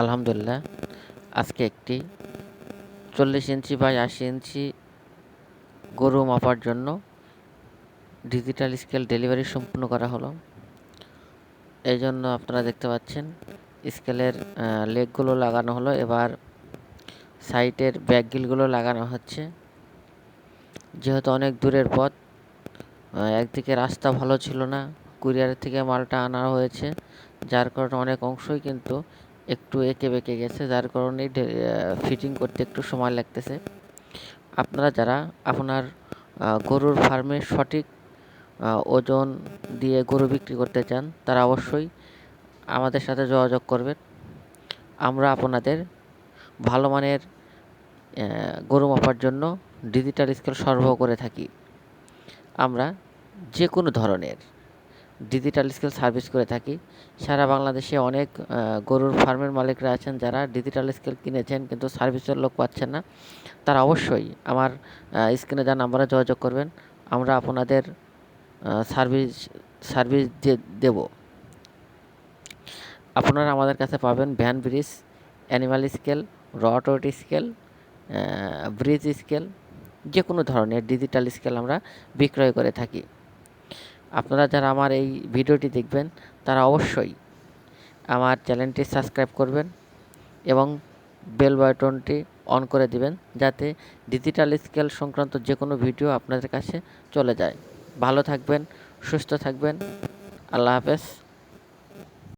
আলহামদুলিল্লাহ। আজকে একটি চল্লিশ ইঞ্চি বাই আশি ইঞ্চি গরু মাপার জন্য ডিজিটাল স্কেল ডেলিভারি সম্পূর্ণ করা হলো। এই জন্য আপনারা দেখতে পাচ্ছেন, স্কেলের লেগগুলো লাগানো হলো। এবার সাইটের ব্যাকগিলগুলো লাগানো হচ্ছে। যেহেতু অনেক দূরের পথ একদিকে রাস্তা ভালো ছিল না কুরিয়ার থেকে মালটা আনা হয়েছে। যার কারণে অনেক অংশই কিন্তু একটু এঁকে বেঁকে গেছে, যার কারণে ফিটিং করতে একটু সময় লাগতেছে। আপনারা যারা আপনার গরুর ফার্মে সঠিক ওজন দিয়ে গরু বিক্রি করতে চান, তারা অবশ্যই আমাদের সাথে যোগাযোগ করবেন। আমরা আপনাদের ভালো মানের গরু মাপার জন্য ডিজিটাল স্কেল সরবরাহ করে থাকি। আমরা যে কোনো ধরনের ডিজিটাল স্কেল সার্ভিস করে থাকি। সারা বাংলাদেশে অনেক গরুর ফার্মের মালিকরা আছেন যারা ডিজিটাল স্কেল কিনেছেন কিন্তু সার্ভিসের লোক পাচ্ছেন না। তারা অবশ্যই আমার স্ক্রিনে যা নাম্বারে যোগাযোগ করবেন, আমরা আপনাদের সার্ভিস সার্ভিস দিয়ে দেব। আপনারা আমাদের কাছে পাবেন ভ্যান ব্রিজ অ্যানিমাল স্কেল রট স্কেল ব্রিজ স্কেল যে কোনো ধরনের ডিজিটাল স্কেল আমরা বিক্রয় করে থাকি। আপনারা যারা আমার এই ভিডিওটি দেখবেন, তারা অবশ্যই আমার চ্যানেলটি সাবস্ক্রাইব করবেন এবং বেল বাটনটি অন করে দিবেন যাতে ডিজিটাল স্কেল সংক্রান্ত যে কোনো ভিডিও আপনাদের কাছে চলে যায়। ভালো থাকবেন, সুস্থ থাকবেন। আল্লাহ হাফেজ।